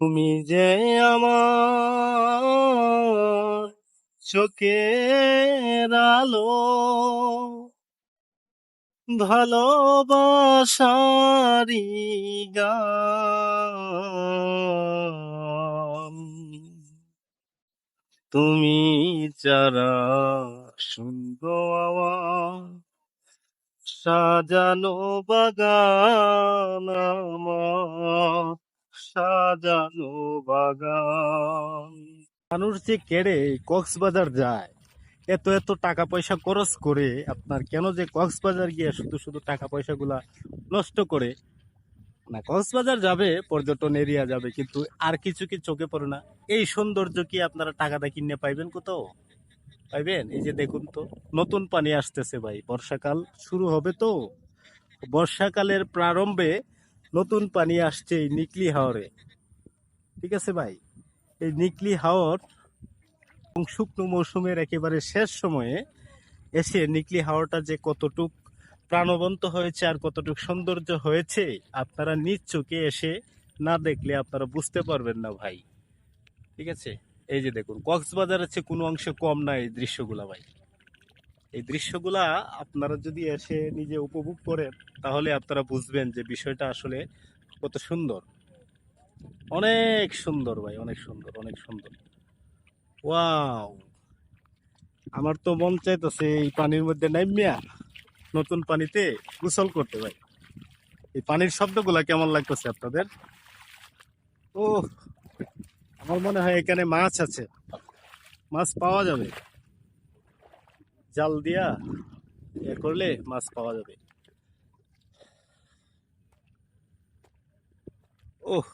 তুমি যে আমার চোখের আলো ভালোবাসারি গান। তুমি যারা সুন্দর আমার সাজানো বাগান আমার সাজানো বাগান। মানুষ যে কেড়ে কক্সবাজার যায়, এত এত টাকা পয়সা খরচ করে, আপনার কেন যে কক্সবাজার গিয়ে শুধু শুধু টাকা পয়সা গুলা নষ্ট করে? না, কক্সবাজার যাবে, পর্যটন এরিয়া যাবে, কিন্তু আর কিছু কি চোখে পড়ে না। এই সৌন্দর্য কি আপনারা টাকাটা কিনে পাইবেন কোথাও? পাইবেন? এই যে দেখুন তো, নতুন পানি আসতেছে ভাই, বর্ষাকাল শুরু হবে তো। বর্ষাকালের প্রারম্ভে নতুন পানি আসছে এই নিকলি হাওরে। ঠিক আছে ভাই? এই নিকলি হাওর এবং শুকনো মৌসুমের একেবারে শেষ সময়ে এসে নিকলি হাওরটা যে কতটুক প্রাণবন্ত হয়েছে আর কতটুক সৌন্দর্য হয়েছে, আপনারা নিজ চোখে এসে না দেখলে আপনারা বুঝতে পারবেন না ভাই। ঠিক আছে? এই যে দেখুন কক্সবাজারের চেয়ে কোনো অংশে কম না এই দৃশ্যগুলা ভাই। এই দৃশ্যগুলা আপনারা যদি এসে নিজে উপভোগ করেন, তাহলে আপনারা বুঝবেন যে বিষয়টা আসলে কত সুন্দর। অনেক সুন্দর ভাই, অনেক সুন্দর অনেক সুন্দর। ওয়াও! আমার তো মন চাইতেছে এই পানির মধ্যে নাইমিয়া নতুন পানিতে গোসল করতে ভাই। এই পানির শব্দগুলা কেমন লাগতেছে আপনাদের? ও আমার মনে হয় এখানে মাছ আছে। মাছ পাওয়া যাবে। জাল দিয়া এ করলে মাছ পাওয়া যাবে। ওহ